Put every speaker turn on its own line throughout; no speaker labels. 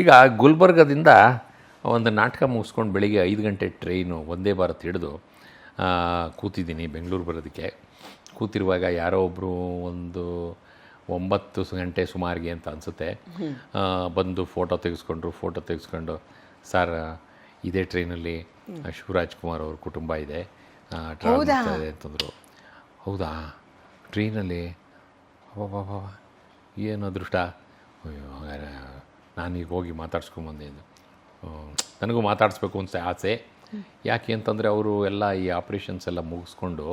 ಈಗ ಗುಲ್ಬರ್ಗದಿಂದ ಒಂದು ನಾಟಕ ಮುಗಿಸ್ಕೊಂಡು ಬೆಳಿಗ್ಗೆ ಐದು ಗಂಟೆ ಟ್ರೈನು ಒಂದೇ ಭಾರತ್ ಹಿಡಿದು ಕೂತಿದ್ದೀನಿ ಬೆಂಗಳೂರು ಬರೋದಕ್ಕೆ. ಕೂತಿರುವಾಗ ಯಾರೋ ಒಬ್ಬರು ಒಂದು ಒಂಬತ್ತು ಗಂಟೆ ಸುಮಾರಿಗೆ ಅಂತ ಅನಿಸುತ್ತೆ. ಬಂದು ಫೋಟೋ ತೆಗೆಸ್ಕೊಂಡ್ರು ಫೋಟೋ ತೆಗೆಸ್ಕೊಂಡು ಸರ್ ಇದೇ ಟ್ರೈನಲ್ಲಿ ಶಿವರಾಜ್ ಕುಮಾರ್ ಅವ್ರ ಕುಟುಂಬ ಇದೆ ಟ್ರಾವೆಲ್ ಇದೆ ಅಂತಂದರು. ಹೌದಾ? ಟ್ರೈನಲ್ಲಿ? ಏನು ಅದೃಷ್ಟ? ನಾನೀಗ ಹೋಗಿ ಮಾತಾಡ್ಸ್ಕೊಂಬಂದೆ ಇದು. ನನಗೂ ಮಾತಾಡಿಸ್ಬೇಕು ಅಂತ ಆಸೆ. ಯಾಕೆ ಅಂತಂದರೆ ಅವರು ಎಲ್ಲ ಈ ಆಪ್ರೇಷನ್ಸ್ ಎಲ್ಲ ಮುಗಿಸ್ಕೊಂಡು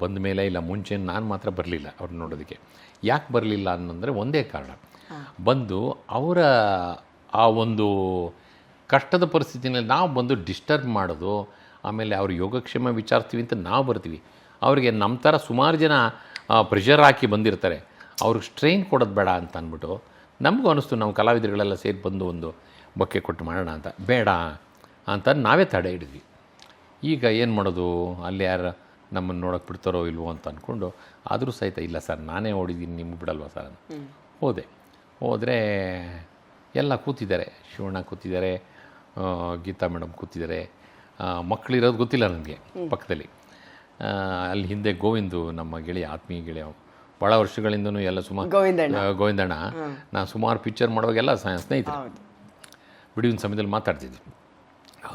ಬಂದ ಮೇಲೆ ಇಲ್ಲ ಮುಂಚೆ ನಾನು ಮಾತ್ರ ಬರಲಿಲ್ಲ ಅವ್ರು ನೋಡೋದಕ್ಕೆ. ಯಾಕೆ ಬರಲಿಲ್ಲ ಅನ್ನಂದರೆ ಒಂದೇ ಕಾರಣ. ಬಂದು ಅವರ ಆ ಒಂದು ಕಷ್ಟದ ಪರಿಸ್ಥಿತಿನಲ್ಲಿ ನಾವು ಬಂದು ಡಿಸ್ಟರ್ಬ್ ಮಾಡೋದು ಆಮೇಲೆ ಅವ್ರ ಯೋಗಕ್ಷೇಮ ವಿಚಾರಿಸ್ತೀವಿ ಅಂತ ನಾವು ಬರ್ತೀವಿ. ಅವರಿಗೆ ನಮ್ಮ ಥರ ಸುಮಾರು ಜನ ಪ್ರೆಷರ್ ಹಾಕಿ ಬಂದಿರ್ತಾರೆ. ಅವ್ರಿಗೆ ಸ್ಟ್ರೈನ್ ಕೊಡೋದು ಬೇಡ ಅಂತ ಅಂದ್ಬಿಟ್ಟು ನಮಗೂ ಅನ್ನಿಸ್ತು ನಾವು ಕಲಾವಿದರುಗಳೆಲ್ಲ ಸೇರಿ ಬಂದು ಒಂದು ಬೊಕ್ಕೆ ಕೊಟ್ಟು ಮಾಡೋಣ ಅಂತ. ಬೇಡ ಅಂತ ನಾವೇ ತಡೆ ಹಿಡಿದ್ವಿ. ಈಗ ಏನು ಮಾಡೋದು? ಅಲ್ಲಿ ಯಾರು ನಮ್ಮನ್ನು ನೋಡೋಕೆ ಬಿಡ್ತಾರೋ ಇಲ್ವೋ ಅಂತ ಅಂದ್ಕೊಂಡು ಆದರೂ ಸಹಿತ ಇಲ್ಲ ಸರ್ ನಾನೇ ಓಡಿದ್ದೀನಿ ನಿಮ್ಗೆ ಬಿಡಲ್ವಾ ಸರ್? ಹೋದೆ. ಹೋದರೆ ಎಲ್ಲ ಕೂತಿದ್ದಾರೆ ಶಿವಣ್ಣ ಕೂತಿದ್ದಾರೆ ಗೀತಾ ಮೇಡಮ್ ಕೂತಿದ್ದಾರೆ ಮಕ್ಕಳಿರೋದು ಗೊತ್ತಿಲ್ಲ ನನಗೆ ಪಕ್ಕದಲ್ಲಿ. ಅಲ್ಲಿ ಹಿಂದೆ ಗೋವಿಂದು ನಮ್ಮ ಗೆಳೆಯ ಆತ್ಮೀಯ ಗೆಳೆಯ ಭಾಳ ವರ್ಷಗಳಿಂದನೂ ಎಲ್ಲ ಸುಮಾರು
ಗೋವಿಂದಣ್ಣ.
ಗೋವಿಂದಣ್ಣ. ನಾನು ಸುಮಾರು ಪಿಕ್ಚರ್ ಮಾಡುವಾಗೆಲ್ಲ ಸ್ನೇಹಿತರು. ಬಿಡುವಿನ ಸಮಯದಲ್ಲಿ ಮಾತಾಡ್ತಿದ್ವಿ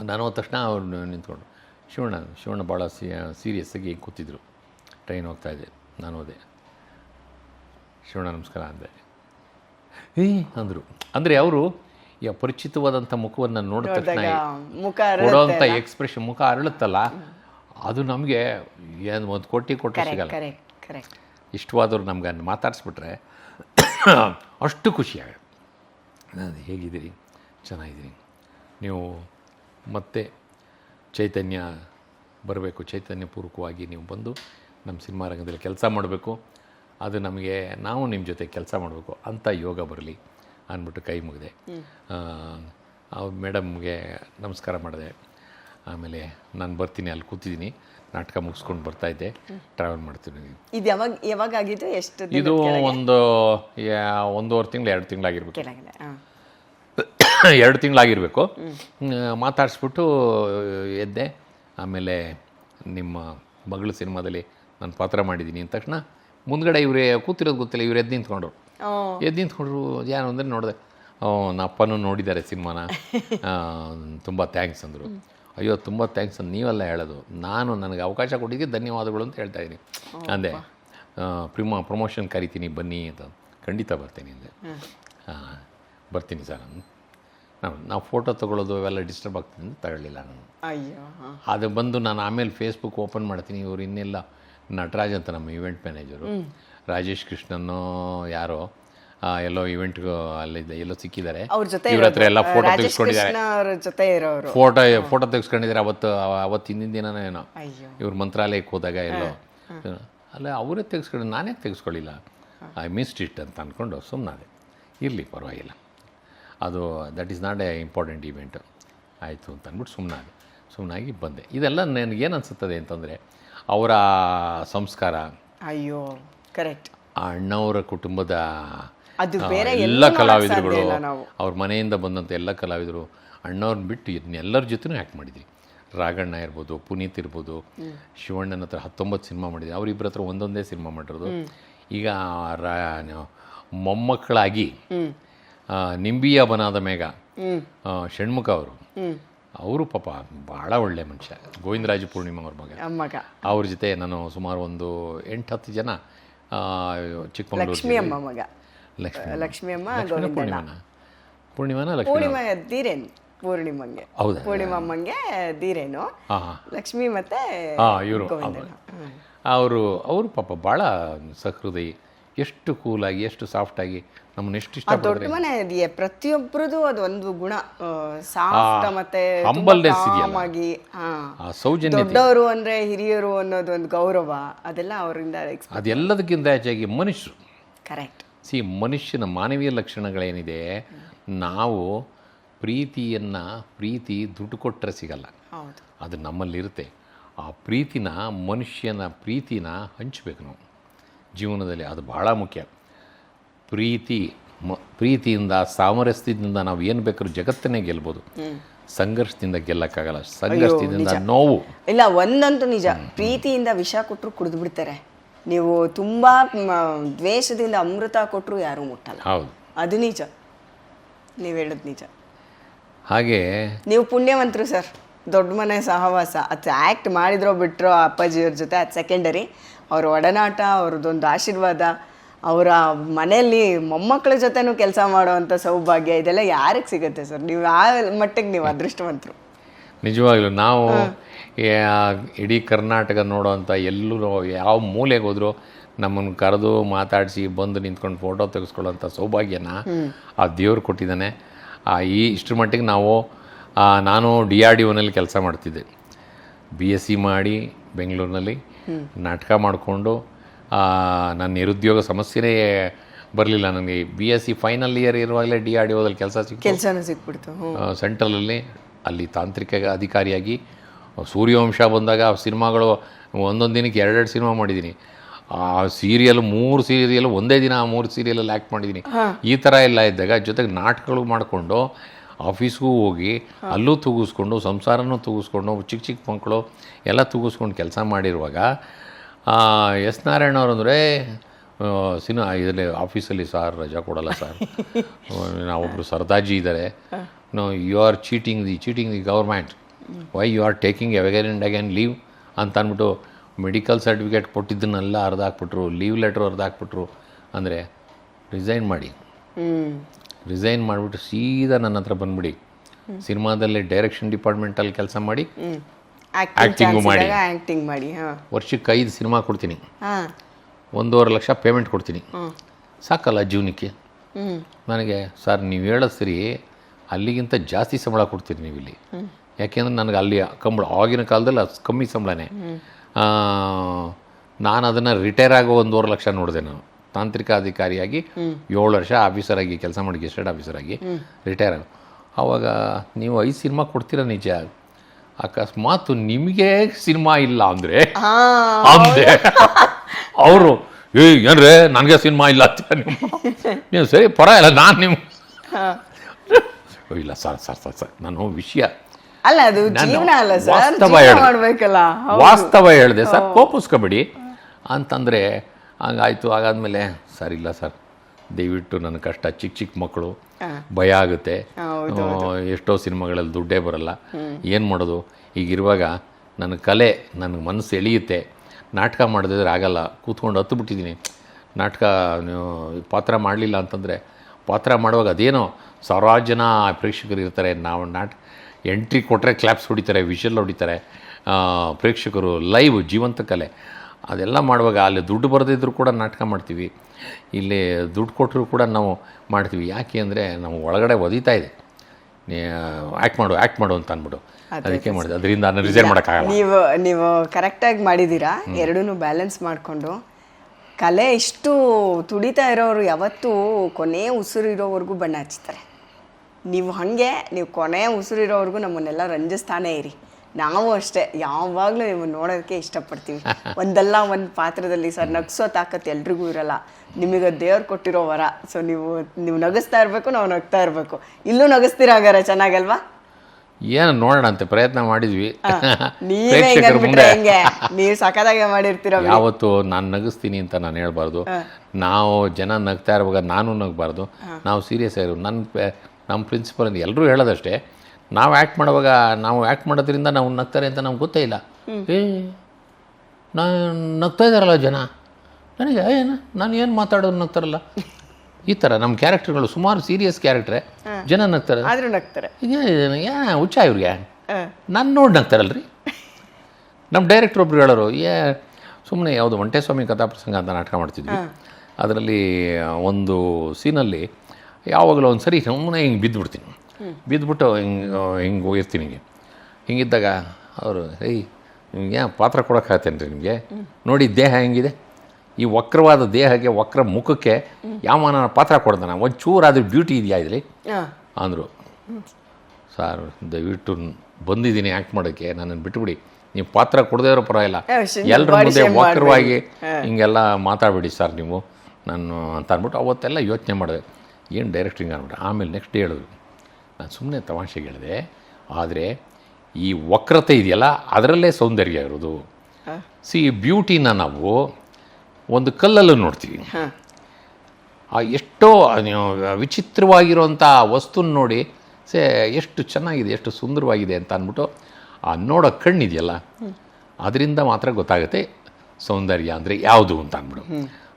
ನಾನು ಹೋದ ತಕ್ಷಣ ಅವ್ರು ನಿಂತ್ಕೊಂಡು ಶಿವಣ್ಣ ಶಿವಣ್ಣ ಭಾಳ ಸೀರಿಯಸ್ ಆಗಿ ಕೂತಿದ್ರು. ಟ್ರೈನ್ ಹೋಗ್ತಾ ಇದೆ ನಾನು ಹೋದೆ. ಶಿವಣ್ಣ ನಮಸ್ಕಾರ ಅಂದೆ. ಏ ಅಂದರು. ಅಂದರೆ ಅವರು ಈ ಪರಿಚಿತವಾದಂಥ ಮುಖವನ್ನು ನೋಡಿದ ತಕ್ಷಣ ಕೊಡೋವಂಥ ಎಕ್ಸ್ಪ್ರೆಷನ್ ಮುಖ ಅರಳುತ್ತಲ್ಲ ಅದು ನಮಗೆ ಏನು ಒಂದು ಕೋಟಿ ಕೊಟ್ಟರೆ ಸಿಗಲ್ಲ. ಇಷ್ಟವಾದವ್ರು ನಮ್ಗೆ ಮಾತಾಡಿಸ್ಬಿಟ್ರೆ ಅಷ್ಟು ಖುಷಿಯಾಗುತ್ತೆ ನಾನು ಹೇಗಿದ್ದೀರಿ? ಚೆನ್ನಾಗಿದ್ದೀನಿ. ನೀವು ಮತ್ತೆ ಚೈತನ್ಯ ಬರಬೇಕು. ಚೈತನ್ಯಪೂರ್ವಕವಾಗಿ ನೀವು ಬಂದು ನಮ್ಮ ಸಿನಿಮಾ ರಂಗದಲ್ಲಿ ಕೆಲಸ ಮಾಡಬೇಕು. ಅದು ನಮಗೆ ನಾವು ನಿಮ್ಮ ಜೊತೆ ಕೆಲಸ ಮಾಡಬೇಕು ಅಂಥ ಯೋಗ ಬರಲಿ ಅಂದ್ಬಿಟ್ಟು ಕೈ ಮುಗಿದೆ. ಅವ್ರ ಮೇಡಮ್ಗೆ ನಮಸ್ಕಾರ ಮಾಡಿದೆ. ಆಮೇಲೆ ನಾನು ಬರ್ತೀನಿ ಅಲ್ಲಿ ಕೂತಿದ್ದೀನಿ. ನಾಟಕ ಮುಗಿಸ್ಕೊಂಡು ಬರ್ತಾಯಿದ್ದೆ ಟ್ರಾವೆಲ್ ಮಾಡ್ತೀನಿ.
ಇದು ಯಾವಾಗ ಯಾವಾಗ ಆಗಿದ್ದು ಎಷ್ಟು
ಇದು ಒಂದು ಒಂದೂವರೆ ತಿಂಗಳು ಎರಡು ತಿಂಗಳಾಗಿರ್ಬೇಕು. ಎರಡು ತಿಂಗಳಾಗಿರಬೇಕು ಮಾತಾಡಿಸ್ಬಿಟ್ಟು ಎದ್ದೆ. ಆಮೇಲೆ ನಿಮ್ಮ ಮಗಳು ಸಿನಿಮಾದಲ್ಲಿ ನಾನು ಪಾತ್ರ ಮಾಡಿದ್ದೀನಿ ಅಂದ ತಕ್ಷಣ ಮುಂದ್ಗಡೆ ಇವರೇ ಕೂತಿರೋದು ಗೊತ್ತಿಲ್ಲ ಇವ್ರು ಎದ್ದು ನಿಂತ್ಕೊಂಡ್ರು. ಎದ್ದು ನಿಂತ್ಕೊಂಡ್ರು ಏನು ಅಂದರೆ ನೋಡಿದೆ. ನಮ್ಮ ಅಪ್ಪನೂ ನೋಡಿದ್ದಾರೆ ಸಿನಿಮಾನ. ತುಂಬ ಥ್ಯಾಂಕ್ಸ್ ಅಂದರು. ಅಯ್ಯೋ ತುಂಬ ಥ್ಯಾಂಕ್ಸ್ ನೀವೆಲ್ಲ ಹೇಳೋದು. ನಾನು ನನಗೆ ಅವಕಾಶ ಕೊಟ್ಟಿದ್ದೆ ಧನ್ಯವಾದಗಳು ಅಂತ ಹೇಳ್ತಾ ಇದ್ದೀನಿ. ಅಂದೆ ಪ್ರಿಮ ಪ್ರಮೋಷನ್ ಕರಿತೀನಿ ಬನ್ನಿ ಅಂತ. ಖಂಡಿತ ಬರ್ತೀನಿ ಅಂದೆ. ಹಾಂ ಬರ್ತೀನಿ ಸರ್ ನಾನು. ನಾವು ನಾವು ಫೋಟೋ ತೊಗೊಳ್ಳೋದು ಅವೆಲ್ಲ ಡಿಸ್ಟರ್ಬ್ ಆಗ್ತೀನಿ ಅಂತ ತಗೊಳ್ಳಿಲ್ಲ ನಾನು.
ಅಯ್ಯೋ
ಅದು ಬಂದು ನಾನು ಆಮೇಲೆ ಫೇಸ್ಬುಕ್ ಓಪನ್ ಮಾಡ್ತೀನಿ. ಇವರು ಇನ್ನೆಲ್ಲ ನಟರಾಜ್ ಅಂತ ನಮ್ಮ ಇವೆಂಟ್ ಮ್ಯಾನೇಜರು ರಾಜೇಶ್ ಕೃಷ್ಣನ್ನೋ ಯಾರೋ ಎಲ್ಲೋ ಇವೆಂಟ್ ಅಲ್ಲಿ ಎಲ್ಲೋ ಸಿಕ್ಕಿದ್ದಾರೆ.
ಅವ್ರ ಜೊತೆ
ಇವ್ರ ಹತ್ರ ಎಲ್ಲ ಫೋಟೋ ತೆಗೆಸ್ಕೊಂಡಿದ್ದಾರೆ.
ಅವ್ರ ಜೊತೆ ಇರೋರು.
ಫೋಟೋ ಫೋಟೋ ತೆಗೆಸ್ಕೊಂಡಿದ್ದಾರೆ ಅವತ್ತು ಅವತ್ತು ಹಿಂದಿನ ದಿನನೇ ಏನೋ. ಇವ್ರ ಮಂತ್ರಾಲಯಕ್ಕೆ ಹೋದಾಗ ಎಲ್ಲೋ. ಅಲ್ಲ ಅವರೇ ತೆಗೆಸ್ಕೊಂಡು ನಾನೇ ತೆಗೆಸ್ಕೊಳ್ಳಿಲ್ಲ. ಐ ಮಿಸ್ಡ್ ಇಟ್ ಅಂತ ಅಂದ್ಕೊಂಡು ಸುಮ್ಮನಾದೆ ಇರಲಿ ಪರವಾಗಿಲ್ಲ. ಅದು that is not a important event ಆಯಿತು ಅಂತ ಅಂದ್ಬಿಟ್ಟು ಸುಮ್ಮನಾದೆ ಸುಮ್ಮನಾಗಿ ಬಂದೆ. ಇದೆಲ್ಲ ನನಗೇನು ಅನಿಸುತ್ತದೆ ಅಂತಂದರೆ ಅವರ ಸಂಸ್ಕಾರ.
ಅಯ್ಯೋ ಕರೆಕ್ಟ್
ಆ ಅಣ್ಣವರ ಕುಟುಂಬದ
ಅದು ಬೇರೆ
ಎಲ್ಲ ಕಲಾವಿದರುಗಳು. ಅವ್ರ ಮನೆಯಿಂದ ಬಂದಂಥ ಎಲ್ಲ ಕಲಾವಿದರು ಅಣ್ಣವ್ರನ್ನ ಬಿಟ್ಟು ಇದನ್ನೆಲ್ಲರ ಜೊತೆನೂ ಆ್ಯಕ್ಟ್ ಮಾಡಿದ್ವಿ ರಾಘಣ್ಣ ಇರ್ಬೋದು ಪುನೀತ್ ಇರ್ಬೋದು ಶಿವಣ್ಣನ ಹತ್ರ ಹತ್ತೊಂಬತ್ತು ಸಿನಿಮಾ ಮಾಡಿದ್ವಿ. ಅವರಿಬ್ಬರ ಹತ್ರ ಒಂದೊಂದೇ ಸಿನಿಮಾ ಮಾಡಿರೋದು. ಈಗ ಮೊಮ್ಮಕ್ಕಳಾಗಿ ನಿಂಬಿಯ ಬನಾದ ಮೇಘ ಷಣ್ಮುಖ ಅವರು ಅವರು ಪಾಪ ಭಾಳ ಒಳ್ಳೆ ಮನುಷ್ಯ. ಗೋವಿಂದರಾಜ ಪೂರ್ಣಿಮಾ ಅವ್ರ ಮಗ. ಅವ್ರ ಜೊತೆ ನಾನು ಸುಮಾರು ಒಂದು ಎಂಟು ಹತ್ತು ಜನ ಚಿಕ್ಕಮಗಳೂರು
ಲಕ್ಷ್ಮಿ ಅಮ್ಮ ಮಗ
ಲಕ್ಷ್ಮಿ
ಲಕ್ಷ್ಮಿ ಅಮ್ಮ
ಲಕ್ಷ್ಮಿನ
ಗೋವಿಂದಣ್ಣ
ಪೂರ್ಣಿಮಾನ
ಪೂರ್ಣಿಮಾ ದೀರೇನು ಪೂರ್ಣಿಮಂಗೆ.
ಹೌದಾ?
ಪೂರ್ಣಿಮಾ ಅಮ್ಮಂಗೆ ದೀರೇನು
ಹಾಂ ಹಾಂ.
ಲಕ್ಷ್ಮಿ ಮತ್ತೆ
ಇವರು ಅವರು ಅವರು ಪಾಪ ಭಾಳ ಸಹೃದಯಿ. ಎಷ್ಟು ಕೂಲಾಗಿ ಎಷ್ಟು ಸಾಫ್ಟಾಗಿ ನಮ್ಮನ್ನ ಎಷ್ಟು ಇಷ್ಟ
ದೊಡ್ಡ ಮನೆ ಇದೆಯೇ ಪ್ರತಿಯೊಬ್ಬರದು ಅದೊಂದು ಗುಣ. ಸಾಫ್ಟ್ ಮತ್ತೆ
ಹಂಬಲ್ನೆಸ್ ಇದೆಯಲ್ಲ. ಆ ಸೌಜನ್ಯತೆ.
ದೊಡ್ಡವರು ಅಂದ್ರೆ ಹಿರಿಯರು ಅನ್ನೋದು ಒಂದು ಗೌರವ. ಅದೆಲ್ಲ ಅವರಿಂದ
ಅದೆಲ್ಲದಕ್ಕಿಂತ ಹೆಚ್ಚಾಗಿ ಮನುಷ್ಯರು.
ಕರೆಕ್ಟ್
ಸಿ ಮನುಷ್ಯನ ಮಾನವೀಯ ಲಕ್ಷಣಗಳೇನಿದೆ ನಾವು ಪ್ರೀತಿಯನ್ನು ಪ್ರೀತಿ ದುಡ್ಡು ಕೊಟ್ಟರೆ ಸಿಗಲ್ಲ. ಅದು ನಮ್ಮಲ್ಲಿರುತ್ತೆ. ಆ ಪ್ರೀತಿನ ಮನುಷ್ಯನ ಪ್ರೀತಿನ ಹಂಚಬೇಕು ನಾವು. ಜೀವನದಲ್ಲಿ ಅದು ಭಾಳ ಮುಖ್ಯ. ಪ್ರೀತಿ ಮ ಪ್ರೀತಿಯಿಂದ ಸಾಮರಸ್ಯದಿಂದ ನಾವು ಏನು ಬೇಕಾದ್ರೂ ಜಗತ್ತನ್ನೇ ಗೆಲ್ಬೋದು. ಸಂಘರ್ಷದಿಂದ ಗೆಲ್ಲಕ್ಕಾಗಲ್ಲ. ಸಂಘರ್ಷದಿಂದ ನೋವು.
ಇಲ್ಲ ಒಂದಂತೂ ನಿಜ. ಪ್ರೀತಿಯಿಂದ ವಿಷ ಕೊಟ್ಟರು ಕುಡಿದು ಬಿಡ್ತಾರೆ. ನೀವು ತುಂಬ ದ್ವೇಷದಿಂದ ಅಮೃತ ಕೊಟ್ಟರು ಯಾರೂ ಮುಟ್ಟಲ್ಲ.
ಹೌದು.
ಅದು ನಿಜ. ನೀವು ಹೇಳೋದು ನಿಜ.
ಹಾಗೆ
ನೀವು ಪುಣ್ಯವಂತರು ಸರ್. ದೊಡ್ಡ ಮನೆ ಸಹವಾಸ. ಅದು ಆ್ಯಕ್ಟ್ ಮಾಡಿದ್ರೋ ಬಿಟ್ರೋ ಅಪ್ಪಾಜಿಯವ್ರ ಜೊತೆ ಅದು ಸೆಕೆಂಡರಿ ಅವ್ರ ಒಡನಾಟ ಅವ್ರದ್ದೊಂದು ಆಶೀರ್ವಾದ ಅವರ ಮನೆಯಲ್ಲಿ ಮೊಮ್ಮಕ್ಕಳ ಜೊತೆನೂ ಕೆಲಸ ಮಾಡುವಂಥ ಸೌಭಾಗ್ಯ ಇದೆಲ್ಲ ಯಾರಿಗೆ ಸಿಗುತ್ತೆ ಸರ್? ನೀವು ಆ ಮಟ್ಟಿಗೆ ನೀವು ಅದೃಷ್ಟವಂತರು.
ನಿಜವಾಗ್ಲೂ ನಾವು ಇಡೀ ಕರ್ನಾಟಕ ನೋಡೋವಂಥ ಎಲ್ಲರೂ ಯಾವ ಮೂಲೆಗೆ ಹೋದರೂ ನಮ್ಮನ್ನು ಕರೆದು ಮಾತಾಡಿಸಿ ಬಂದು ನಿಂತ್ಕೊಂಡು ಫೋಟೋ ತೆಗೆಸ್ಕೊಳ್ಳೋಂಥ ಸೌಭಾಗ್ಯನ ಆ ದೇವ್ರು ಕೊಟ್ಟಿದ್ದಾನೆ. ಆ ಈ ಇಷ್ಟರ ಮಟ್ಟಿಗೆ ನಾವು ನಾನು ಡಿ ಆರ್ ಡಿ ಒನಲ್ಲಿ ಕೆಲಸ ಮಾಡ್ತಿದ್ದೆ. ಬಿ ಎಸ್ ಸಿ ಮಾಡಿ ಬೆಂಗಳೂರಿನಲ್ಲಿ ನಾಟಕ ಮಾಡಿಕೊಂಡು ನನ್ನ ನಿರುದ್ಯೋಗ ಸಮಸ್ಯೆನೇ ಬರಲಿಲ್ಲ ನನಗೆ. B S C final year ಇರುವಾಗಲೇ ಡಿ ಆರ್ ಡಿ ಓದಲ್ಲಿ ಕೆಲಸ ಸಿಕ್ಕ
ಕೆಲಸನೂ ಸಿಕ್ಬಿಡ್ತು.
ಸೆಂಟ್ರಲಲ್ಲಿ ಅಲ್ಲಿ ತಾಂತ್ರಿಕ ಅಧಿಕಾರಿಯಾಗಿ ಸೂರ್ಯವಂಶ ಬಂದಾಗ ಆ ಸಿನಿಮಾಗಳು ಒಂದೊಂದು ದಿನಕ್ಕೆ ಎರಡೆರಡು ಸಿನಿಮಾ ಮಾಡಿದ್ದೀನಿ ಆ ಸೀರಿಯಲ್ ಮೂರು ಸೀರಿಯಲ್ ಒಂದೇ ದಿನ ಆ ಮೂರು ಸೀರಿಯಲಲ್ಲಿ ಆ್ಯಕ್ಟ್ ಮಾಡಿದ್ದೀನಿ ಈ ಥರ ಎಲ್ಲ ಇದ್ದಾಗ ಜೊತೆಗೆ ನಾಟಕಗಳು ಮಾಡಿಕೊಂಡು ಆಫೀಸ್ಗೂ ಹೋಗಿ ಅಲ್ಲೂ ತೂಗಿಸ್ಕೊಂಡು ಸಂಸಾರನೂ ತೂಗಿಸ್ಕೊಂಡು ಚಿಕ್ಕ ಚಿಕ್ಕ ಮಕ್ಕಳು ಎಲ್ಲ ತೂಗಿಸ್ಕೊಂಡು ಕೆಲಸ ಮಾಡಿರುವಾಗ ಎಸ್ ನಾರಾಯಣ ಅವರು ಅಂದರೆ ಸಿನಿಮಾ ಇದರಲ್ಲಿ ಆಫೀಸಲ್ಲಿ ಸಾರ್ ರಜಾ ಕೊಡಲ್ಲ ಸರ್ ನಾವೊಬ್ಬರು ಸರ್ದಾಜಿ ಇದ್ದಾರೆ no you are cheating the cheating the government why you are taking again and again leave ಅಂತ ಅಂದ್ಬಿಟ್ಟು ಮೆಡಿಕಲ್ ಸರ್ಟಿಫಿಕೇಟ್ ಕೊಟ್ಟಿದ್ದನ್ನೆಲ್ಲ ಅರ್ಧ ಹಾಕ್ಬಿಟ್ರು ಲೀವ್ ಲೆಟ್ರ್ ಅರ್ಧ ಹಾಕ್ಬಿಟ್ರು ಅಂದರೆ ರಿಸೈನ್ ಮಾಡಿ. ರಿಸೈನ್ ಮಾಡಿಬಿಟ್ಟು ಸೀದಾ ನನ್ನ ಹತ್ರ ಬಂದ್ಬಿಡಿ. ಸಿನಿಮಾದಲ್ಲಿ ಡೈರೆಕ್ಷನ್ ಡಿಪಾರ್ಟ್ಮೆಂಟಲ್ಲಿ ಕೆಲಸ ಮಾಡಿ
ಆ್ಯಕ್ಟಿಂಗು
ಮಾಡಿ.
ಆ್ಯಕ್ಟಿಂಗ್ ಮಾಡಿ
ವರ್ಷಕ್ಕೆ ಐದು ಸಿನಿಮಾ ಕೊಡ್ತೀನಿ. ಒಂದೂವರೆ ಲಕ್ಷ ಪೇಮೆಂಟ್ ಕೊಡ್ತೀನಿ. ಸಾಕಲ್ಲ ಜೀವನಕ್ಕೆ? ನನಗೆ ಸರ್ ನೀವು ಹೇಳೋ ಸರಿ. ಅಲ್ಲಿಗಿಂತ ಜಾಸ್ತಿ ಸಂಬಳ ಕೊಡ್ತೀರಿ ನೀವು ಇಲ್ಲಿ ಯಾಕೆಂದ್ರೆ ನನಗೆ ಅಲ್ಲಿ ಕಂಬಳ ಆಗಿನ ಕಾಲದಲ್ಲಿ ಅದು ಕಮ್ಮಿ ಸಂಬಳನೇ. ನಾನು ಅದನ್ನು ರಿಟೈರ್ ಆಗೋ ಒಂದೂವರೆ ಲಕ್ಷ ನೋಡಿದೆ ನಾನು. ತಾಂತ್ರಿಕ ಅಧಿಕಾರಿಯಾಗಿ ಏಳು ವರ್ಷ ಆಫೀಸರ್ ಆಗಿ ಕೆಲಸ ಮಾಡಿ ಗೆಸ್ಟೆಡ್ ಆಫೀಸರ್ ಆಗಿ ರಿಟೈರ್ ಆಗ ಆವಾಗ ನೀವು ಐದು ಸಿನಿಮಾ ಕೊಡ್ತೀರ ನಿಜ? ಅಕಸ್ಮಾತ್ ನಿಮಗೆ ಸಿನಿಮಾ ಇಲ್ಲ ಅಂದರೆ? ಅಂದೆ ಅವರು ಏ ಏನ್ರೆ ನನಗೆ ಸಿನಿಮಾ ಇಲ್ಲ ಅಂತ ನಿಮ್ಮ ನೀವು ಸರಿ ಇಲ್ಲ ನಾನು ನಿಮ್ಮ ಇಲ್ಲ ಸರ್ ಸರ್ ಸರ್ ಸರ್ ನಾನು ವಿಷಯ
ಅಲ್ಲ ಅದು ಜೀವನ ಅಲ್ಲ ಸರ್ ಮಾಡ್ಬೇಕಲ್ಲ
ವಾಸ್ತವ ಹೇಳಿದೆ ಸರ್ ಕೋಪಿಸ್ಕೊಬೇಡಿ. ಅಂತಂದರೆ ಹಂಗಾಯ್ತು ಹಾಗಾದ್ಮೇಲೆ ಸರ್ ಇಲ್ಲ ಸರ್. ದಯವಿಟ್ಟು ನನ್ನ ಕಷ್ಟ ಚಿಕ್ಕ ಚಿಕ್ಕ ಮಕ್ಕಳು ಭಯ ಆಗುತ್ತೆ. ಎಷ್ಟೋ ಸಿನಿಮಾಗಳಲ್ಲಿ ದುಡ್ಡೇ ಬರಲ್ಲ. ಏನು ಮಾಡೋದು? ಈಗಿರುವಾಗ ನನ್ನ ಕಲೆ ನನ್ನ ಮನಸ್ಸು ಎಳೆಯುತ್ತೆ. ನಾಟಕ ಮಾಡಿದ್ರೆ ಆಗಲ್ಲ. ಕೂತ್ಕೊಂಡು ಹತ್ತು ಬಿಟ್ಟಿದ್ದೀನಿ. ನಾಟಕ ಪಾತ್ರ ಮಾಡಲಿಲ್ಲ ಅಂತಂದರೆ ಪಾತ್ರ ಮಾಡುವಾಗ ಅದೇನೋ ಸಾವಿರಾರು ಜನ ಪ್ರೇಕ್ಷಕರು ಇರ್ತಾರೆ. ನಾವು ನಾಟ ಎಂಟ್ರಿ ಕೊಟ್ಟರೆ ಕ್ಲಾಪ್ಸ್ ಹೊಡಿತಾರೆ ವಿಷಲ್ ಹೊಡಿತಾರೆ. ಪ್ರೇಕ್ಷಕರು ಲೈವ್ ಜೀವಂತ ಕಲೆ. ಅದೆಲ್ಲ ಮಾಡುವಾಗ ಅಲ್ಲಿ ದುಡ್ಡು ಬರದಿದ್ದರೂ ಕೂಡ ನಾಟಕ ಮಾಡ್ತೀವಿ. ಇಲ್ಲಿ ದುಡ್ಡು ಕೊಟ್ಟರು ಕೂಡ ನಾವು ಮಾಡ್ತೀವಿ. ಯಾಕೆ ಅಂದರೆ ನಾವು ಒಳಗಡೆ ಒದಿತಾ ಇದೆ. ಆ್ಯಕ್ಟ್ ಮಾಡು ಆ್ಯಕ್ಟ್ ಮಾಡು ಅಂತ ಅಂದ್ಬಿಡು. ಅದಕ್ಕೆ ಮಾಡಿದೆ ಅದರಿಂದ ನಾನು ರಿಸೈನ್ ಮಾಡೋಕ್ಕಾಗಲ್ಲ.
ನೀವು ನೀವು ಕರೆಕ್ಟಾಗಿ ಮಾಡಿದ್ದೀರಾ? ಎರಡೂ ಬ್ಯಾಲೆನ್ಸ್ ಮಾಡಿಕೊಂಡು. ಕಲೆ ಇಷ್ಟು ತುಡಿತಾ ಇರೋರು ಯಾವತ್ತೂ ಕೊನೆ ಉಸಿರಿರೋವರೆಗೂ ಬಣ್ಣ ಹಚ್ತಾರೆ. ನೀವು ಹಾಗೆ ನೀವು ಕೊನೆ ಉಸಿರಿರೋವರೆಗೂ ನಮ್ಮನ್ನೆಲ್ಲ ರಂಜಿಸ್ತಾನೇ ಇರಿ. ನಾವು ಅಷ್ಟೇ ಯಾವಾಗಲೂ ನೀವು ನೋಡೋದಕ್ಕೆ ಇಷ್ಟಪಡ್ತೀವಿ. ಒಂದಲ್ಲ ಒಂದು ಪಾತ್ರದಲ್ಲಿ ಸರ್ ನಗ್ಸೋ ತಾಕತ್ತು ಎಲ್ರಿಗೂ ಇರಲ್ಲ. ನಿಮಗೆ ದೇವ್ರು ಕೊಟ್ಟಿರೋ ವರ ಸೊ ನೀವು ನೀವು ನಗಿಸ್ತಾ ಇರಬೇಕು ನಾವು ನಗ್ತಾ ಇರಬೇಕು. ಇಲ್ಲೂ ನಗಿಸ್ತೀರಾಗಾರ ಚೆನ್ನಾಗಲ್ವಾ?
ಏನು ನೋಡೋಣ ಅಂತೆ ಪ್ರಯತ್ನ ಮಾಡಿದ್ವಿ.
ನೀವೇ ಹಿಂಗ್? ನೀವು ಸಖತ್ತಾಗೆ ಮಾಡಿರ್ತೀರ.
ಯಾವತ್ತು ನಾನು ನಗಿಸ್ತೀನಿ ಅಂತ ನಾನು ಹೇಳ್ಬಾರ್ದು. ನಾವು ಜನ ನಗ್ತಾ ಇರುವಾಗ ನಾನು ನಗಬಾರ್ದು. ನಾವು ಸೀರಿಯಸ್ ಆಗಿರೋ ನನ್ನ ನಮ್ಮ ಪ್ರಿನ್ಸಿಪಲ್ ಎಲ್ಲರೂ ಹೇಳೋದಷ್ಟೇ ನಾವು ಆ್ಯಕ್ಟ್ ಮಾಡುವಾಗ ನಾವು ಆ್ಯಕ್ಟ್ ಮಾಡೋದ್ರಿಂದ ನಾವು ನಗ್ತಾರೆ ಅಂತ ನಮ್ಗೆ ಗೊತ್ತೇ ಇಲ್ಲ. ಏ ನಾನು ನಗ್ತಾ ಇದ್ದಾರಲ್ಲ ಜನ? ನನಗೆ ಏನು ನಾನು ಏನು ಮಾತಾಡೋದು ನಗ್ತಾರಲ್ಲ? ಈ ಥರ ನಮ್ಮ ಕ್ಯಾರೆಕ್ಟರ್ಗಳು ಸುಮಾರು ಸೀರಿಯಸ್ ಕ್ಯಾರೆಕ್ಟ್ರೆ ಜನ ನಗ್ತಾರೆ.
ಏ ನಗ್ತಾರೆ.
ಇದೇನು ಯಾ ಹುಚ್ಚ ಇವ್ರಿಗೆ. ನಾನು ನೋಡಿ ನಗ್ತಾರಲ್ರಿ. ನಮ್ಮ ಡೈರೆಕ್ಟ್ರ್ ಒಬ್ರು ಹೇಳೋರು ಏ ಸುಮ್ಮನೆ ಯಾವುದು ಒಂಟೇಸ್ವಾಮಿ ಕಥಾಪ್ರಸಂಗ ಅಂತ ನಾಟಕ ಮಾಡ್ತಿದ್ವಿ. ಅದರಲ್ಲಿ ಒಂದು ಸೀನಲ್ಲಿ ಯಾವಾಗಲೂ ಒಂದು ಸರಿ ಸುಮ್ಮನೆ ಹಿಂಗೆ ಬಿದ್ದುಬಿಡ್ತೀನಿ ಬಿದ್ದುಬಿಟ್ಟು ಹಿಂಗೆ ಹಿಂಗೆ ಹೋಗಿರ್ತೀನಿ ಹಿಂಗೆ. ಹಿಂಗಿದ್ದಾಗ ಅವರು ಏಯ್ ನಿಮ್ಗೆ ಪಾತ್ರ ಕೊಡೋಕ್ಕಾಗತ್ತೇನೆ ರೀ ನಿಮಗೆ? ನೋಡಿ ದೇಹ ಹೆಂಗಿದೆ? ಈ ವಕ್ರವಾದ ದೇಹಕ್ಕೆ ವಕ್ರ ಮುಖಕ್ಕೆ ಯಾವ ನಾನು ಪಾತ್ರ ಒಂಚೂರು ಒಂಚೂರಾದ್ರೂ ಬ್ಯೂಟಿ ಇದೆಯಾ
ಇದ್ರಿ.
ಅಂದರು. ಸರ್ ದಯವಿಟ್ಟು ಬಂದಿದ್ದೀನಿ ಆ್ಯಕ್ಟ್ ಮಾಡೋಕ್ಕೆ. ನನ್ನನ್ನು ಬಿಟ್ಟುಬಿಡಿ ನೀವು ಪಾತ್ರ ಕೊಡದೇ ಇರೋ ಪರವಾಗಿಲ್ಲ. ಎಲ್ಲರ ಮುಂದೆ ವಕ್ರವಾಗಿ ಹಿಂಗೆಲ್ಲ ಮಾತಾಡಬೇಡಿ ಸರ್ ನೀವು. ನಾನು ಅಂತ ಅಂದ್ಬಿಟ್ಟು ಅವತ್ತೆಲ್ಲ ಯೋಚನೆ ಮಾಡಿದೆ. ಏನು ಡೈರೆಕ್ಟಿಂಗ್ ಅಂದ್ಬಿಟ್ಟು ಆಮೇಲೆ ನೆಕ್ಸ್ಟ್ ಡೇ ಹೇಳಿದ್ರು ನಾನು ಸುಮ್ಮನೆ ತಮಾಷೆಗೆ ಹೇಳಿದೆ ಆದರೆ ಈ ವಕ್ರತೆ ಇದೆಯಲ್ಲ ಅದರಲ್ಲೇ ಸೌಂದರ್ಯ ಇರೋದು. ಸಿ ಈ ಬ್ಯೂಟಿನ ನಾವು ಒಂದು ಕಲ್ಲಲ್ಲೂ ನೋಡ್ತೀವಿ. ಆ ಎಷ್ಟೋ ವಿಚಿತ್ರವಾಗಿರುವಂಥ ವಸ್ತುನ ನೋಡಿ ಸೇ ಎಷ್ಟು ಚೆನ್ನಾಗಿದೆ ಎಷ್ಟು ಸುಂದರವಾಗಿದೆ ಅಂತ ಅಂದ್ಬಿಟ್ಟು ಆ ನೋಡೋ ಕಣ್ಣಿದೆಯಲ್ಲ ಅದರಿಂದ ಮಾತ್ರ ಗೊತ್ತಾಗುತ್ತೆ ಸೌಂದರ್ಯ ಅಂದರೆ ಯಾವುದು ಅಂತ ಅಂದ್ಬಿಡು.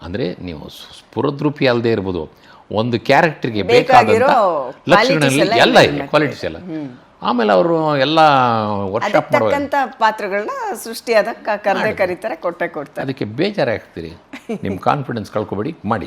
ಅಂದರೆ ನೀವು ಸ್ಫುರದ್ರೂಪಿ ಅಲ್ಲದೆ ಇರ್ಬೋದು. ಒಂದು ಕ್ಯಾರೆಕ್ಟರ್ಗೆ
ಬೇಕಾಗಿರೋ
ಲಕ್ಷಣಗಳಲ್ಲಿ ಎಲ್ಲ ಇದೆ ಕ್ವಾಲಿಟೀಸ್ ಎಲ್ಲ. ಆಮೇಲೆ ಅವರು ಎಲ್ಲ ವರ್ಕ್ಶಾಪ್
ತಕ್ಕಂಥ ಪಾತ್ರಗಳನ್ನ ಸೃಷ್ಟಿ ಅದಕ್ಕೆ ಕರೆದೇ ಕರೀತಾರೆ ಕೊಟ್ಟೆ ಕೊಡ್ತಾರೆ.
ಅದಕ್ಕೆ ಬೇಜಾರಾಗ್ತೀರಿ. ನಿಮ್ಮ ಕಾನ್ಫಿಡೆನ್ಸ್ ಕಳ್ಕೊಬೇಡಿ ಮಾಡಿ